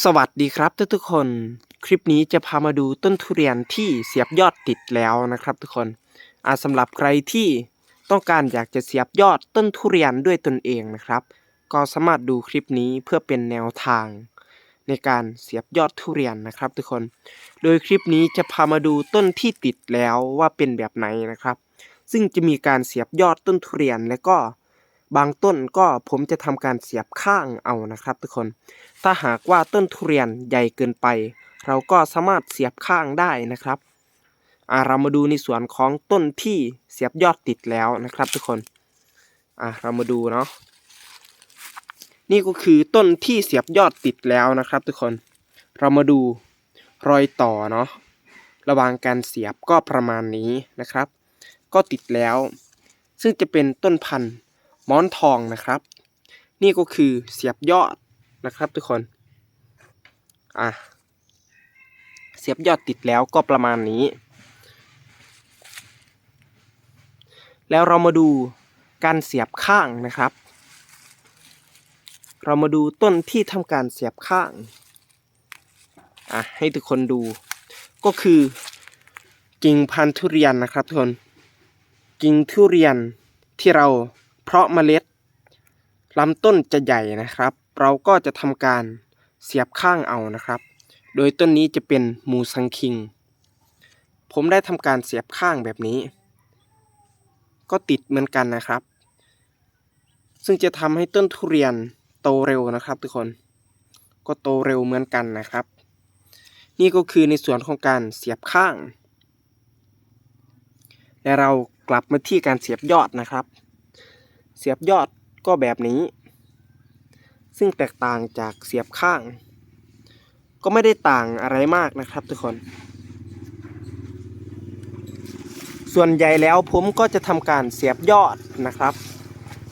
สวัสดีครับทุกทุกคน คลิปนี้จะพามาดูต้นทุเรียนที่เสียบยอดติดแล้วนะครับทุกคนอาสำหรับใครที่ต้องการอยากจะเสียบยอดต้นทุเรียนด้วยตนเองนะครับ ก็สามารถดูคลิปนี้เพื่อเป็นแนวทาง ในการเสียบยอดทุเรียนนะครับ ทุกคน โดยคลิปนี้จะพามาดูต้นที่ติดแล้วว่าเป็นแบบไหนนะครับ ซึ่งจะมีการเสียบยอดต้นทุเรียนและก็ บางต้นก็ผมจะทำการเสียบข้างเอานะครับ ทุกคน ถ้าหากว่าต้นทุเรียนใหญ่เกินไป เราก็สามารถเสียบข้างได้นะครับอ่าเรามาดูในส่วนของต้นที่เสียบยอดติดแล้วนะครับ ทุกคนอ่าเรามาดูเนาะนี่ก็คือต้นที่เสียบยอดติดแล้วนะครับ ทุกคน เรามาดูรอยต่อเนาะระหว่างการเสียบก็ประมาณนี้นะครับ ก็ติดแล้ว ซึ่งจะเป็นต้นพันธุ์ ม้อนทองนะครับ นี่ก็คือเสียบยอดนะครับทุกคนอะเสียบยอดติดแล้วก็ประมาณนี้ แล้วเรามาดูการเสียบข้างนะครับ เรามาดูต้นที่ทำการเสียบข้างอะให้ทุกคนดู ก็คือกิ่งพันธุเรียนนะครับทุกคนกิ่งทุเรียนที่เรา เพราะเมล็ดลำต้นจะใหญ่นะครับ เราก็จะทำการเสียบข้างเอานะครับ โดยต้นนี้จะเป็นมูซังคิง ผมได้ทำการเสียบข้างแบบนี้ ก็ติดเหมือนกันนะครับ ซึ่งจะทำให้ต้นทุเรียนโตเร็วนะครับ ทุกคน ก็โตเร็วเหมือนกันนะครับ นี่ก็คือในส่วนของการเสียบข้าง และเรากลับมาที่การเสียบยอดนะครับ เสียบยอดก็แบบนี้ ซึ่งแตกต่างจากเสียบข้าง ก็ไม่ได้ต่างอะไรมากนะครับทุกคน ส่วนใหญ่แล้วผมก็จะทำการเสียบยอดนะครับ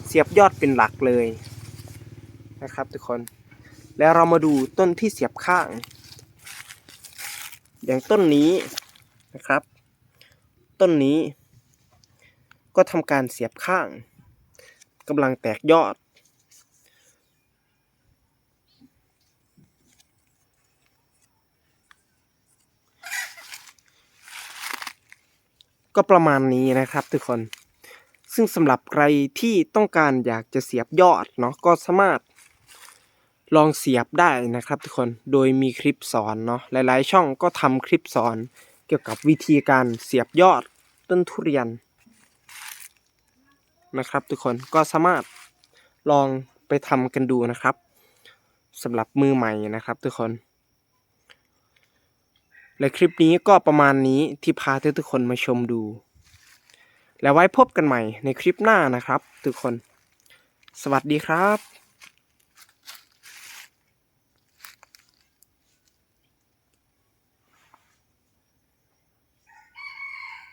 เสียบยอดเป็นหลักเลยนะครับทุกคน แล้วเรามาดูต้นที่เสียบข้าง อย่างต้นนี้นะครับ ต้นนี้ก็ทำการเสียบข้าง กำลังแตกยอด ก็ประมาณนี้นะครับทุกคน ซึ่งสำหรับใครที่ต้องการอยากจะเสียบยอดเนาะก็สามารถลองเสียบได้นะครับทุกคน โดยมีคลิปสอนเนาะหลายๆ ช่องก็ทำคลิปสอนเกี่ยวกับวิธีการเสียบยอดต้นทุเรียน นะครับทุกคนก็สามารถลองไปทำกันดูนะครับสำหรับมือใหม่นะครับทุกคน และคลิปนี้ก็ประมาณนี้ที่พาทุกคนมาชมดู แล้วไว้พบกันใหม่ในคลิปหน้านะครับ ทุกคน สวัสดีครับ